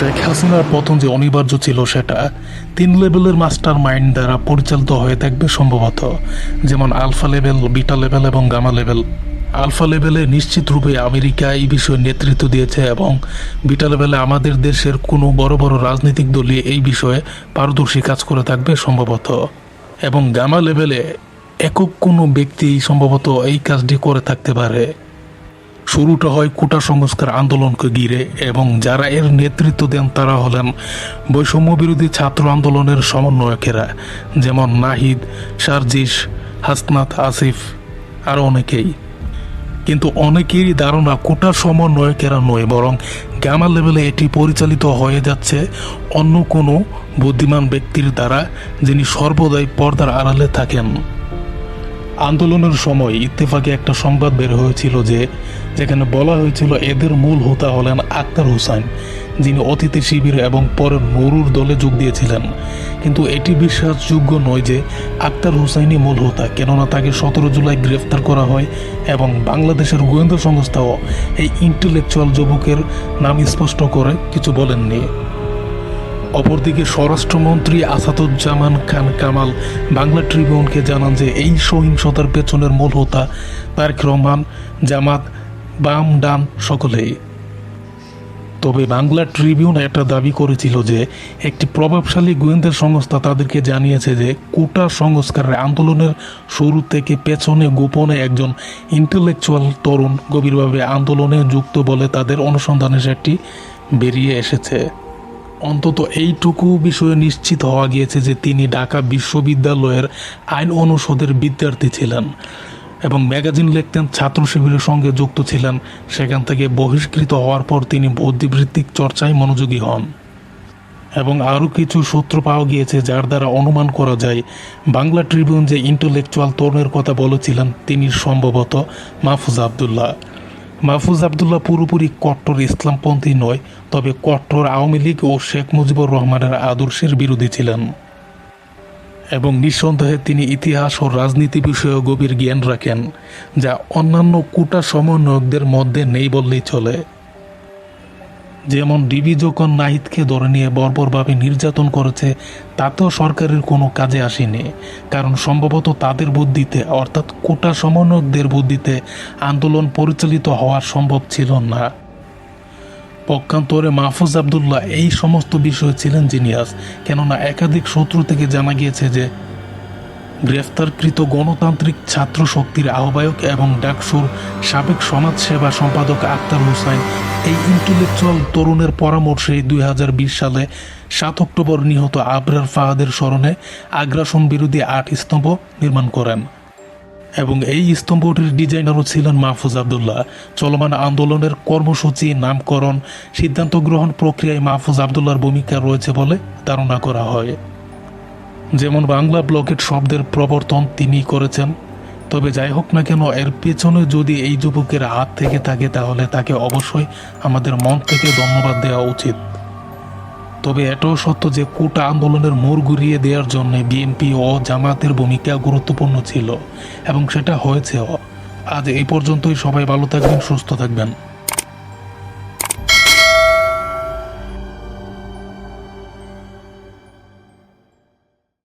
শেখ হাসিনার পতন যে অনিবার্য ছিল সেটা তিন লেভেলের মাস্টার মাইন্ড দ্বারা পরিচালিত হয়ে থাকবে সম্ভবত। যেমন আলফা লেভেল, বিটা লেভেল এবং গামা লেভেল। আলফা লেভেলে নিশ্চিত রূপে আমেরিকা এই বিষয়ে নেতৃত্ব দিয়েছে এবং বিটা লেভেলে আমাদের দেশের কোনো বড় বড় রাজনৈতিক দলই এই বিষয়ে পারদর্শী কাজ করে থাকবে সম্ভবত। এবং গামা লেভেলে একক কোনো ব্যক্তি সম্ভবত এই কাজটি করে থাকতে পারে। শুরুটা হয় কোটা সংস্কার আন্দোলনকে ঘিরে এবং যারা এর নেতৃত্ব দেন তারা হলেন বৈষম্য বিরোধী ছাত্র আন্দোলনের সমন্বয়কেরা, যেমন নাহিদ, সার্জিস, হাসনাত, আসিফ আরও অনেকেই। কিন্তু অনেকেরই ধারণা কোটা সমন্বয়কেরা নয়, বরং গ্যামা লেভেলে এটি পরিচালিত হয়ে যাচ্ছে অন্য কোনো বুদ্ধিমান ব্যক্তির দ্বারা যিনি সর্বদাই পর্দার আড়ালে থাকেন। আন্দোলনের সময় ইত্তেফাকে একটা সংবাদ বের হয়েছিল যে, যেখানে বলা হয়েছিল এদের মূল হোতা হলেন আক্তার হুসাইন যিনি অতীতে শিবির এবং পরে নুরুর দলে যোগ দিয়েছিলেন। কিন্তু এটি বিশ্বাসযোগ্য নয় যে আক্তার হুসাইনই মূল হোতা, কেননা তাকে সতেরো জুলাই গ্রেফতার করা হয় এবং বাংলাদেশের গোয়েন্দা সংস্থাও এই ইন্টেলেকচুয়াল যুবকের নাম স্পষ্ট করে কিছু বলেননি। অপরদিকে স্বরাষ্ট্রমন্ত্রী আসাদুজ্জামান খান কামাল বাংলা ট্রিবিউনকে জানান যে এই সহিংসতার পেছনের মূল হোতা তারেক রহমান, জামাত, বাম, ডান সকলেই। তবে বাংলা ট্রিবিউন একটা দাবি করেছিল যে একটি প্রভাবশালী গোয়েন্দা সংস্থা তাদেরকে জানিয়েছে যে কোটা সংস্কারের আন্দোলনের শুরু থেকে পেছনে গোপনে একজন ইন্টেলেকচুয়াল তরুণ গভীরভাবে আন্দোলনে যুক্ত বলে তাদের অনুসন্ধানের একটি বেরিয়ে এসেছে। অন্তত এইটুকু বিষয়ে নিশ্চিত হওয়া গিয়েছে যে তিনি ঢাকা বিশ্ববিদ্যালয়ের আইন অনুষদের বিদ্যার্থী ছিলেন এবং ম্যাগাজিন লিখতেন, ছাত্র শিবিরের সঙ্গে যুক্ত ছিলেন। সেখান থেকে বহিষ্কৃত হওয়ার পর তিনি বুদ্ধিবৃত্তিক চর্চায় মনোযোগী হন। এবং আরও কিছু সূত্র পাওয়া গিয়েছে যার দ্বারা অনুমান করা যায়, বাংলা ট্রিবিউন যে ইন্টেলেকচুয়াল তরুণের কথা বলেছিলেন, তিনি সম্ভবত মাহফুজ আবদুল্লাহ। মাহফুজ আবদুল্লাহ পুরোপুরি কট্টর ইসলামপন্থী নয়, তবে কট্টর আওয়ামী লীগ ও শেখ মুজিবুর রহমানের আদর্শের বিরোধী ছিলেন। এবং নিঃসন্দেহে তিনি ইতিহাস ও রাজনীতি বিষয়ে গভীর জ্ঞান রাখেন, যা অন্যান্য কুটা সমন্বয়কদের মধ্যে নেই বললেই চলে। যেমন ডিবি যখন নাহিদকে ধরে নিয়ে বর্বরভাবে নির্যাতন করেছে, তাতেও সরকারের কোনো কাজে আসেনি। কারণ সম্ভবত তাদের বুদ্ধিতে, অর্থাৎ কোটা সমন্বয়কদের বুদ্ধিতে আন্দোলন পরিচালিত হওয়া সম্ভব ছিল না। পক্ষান্তরে মাহফুজ আবদুল্লাহ এই সমস্ত বিষয়ে ছিলেন জিনিয়াস, কেননা একাধিক সূত্র থেকে জানা গিয়েছে যে গ্রেফতারকৃত গণতান্ত্রিক ছাত্র শক্তির আহ্বায়ক এবং ডাকসুর সাবেক সমাজসেবা সম্পাদক আক্তার হুসাইন এই ইন্টেলেকচুয়াল তরুণের পরামর্শে দুই হাজার বিশ সালে সাত অক্টোবর নিহত আবরার ফাহাদের স্মরণে আগ্রাসন বিরোধী আট স্তম্ভ নির্মাণ করেন এবং এই স্তম্ভটির ডিজাইনারও ছিলেন মাহফুজ আবদুল্লাহ। চলমান আন্দোলনের কর্মসূচি, নামকরণ, সিদ্ধান্ত গ্রহণ প্রক্রিয়ায় মাহফুজ আবদুল্লাহর ভূমিকা রয়েছে বলে ধারণা করা হয়। যেমন বাংলা ব্লকেট শব্দের প্রবর্তন তিনি করেছেন। তবে যাই হোক না কেন, এর পেছনে যদি এই যুবকের হাত থেকে থাকে, তাহলে তাকে অবশ্যই আমাদের মন থেকে ধন্যবাদ দেওয়া উচিত। তবে এটাও সত্য যে কোটা আন্দোলনের মোড় ঘুরিয়ে দেওয়ার জন্য বিএনপি ও জামাতের ভূমিকা গুরুত্বপূর্ণ ছিল, এবং সেটা হয়েছেও। আজ এই পর্যন্তই, সবাই ভালো থাকবেন, সুস্থ থাকবেন।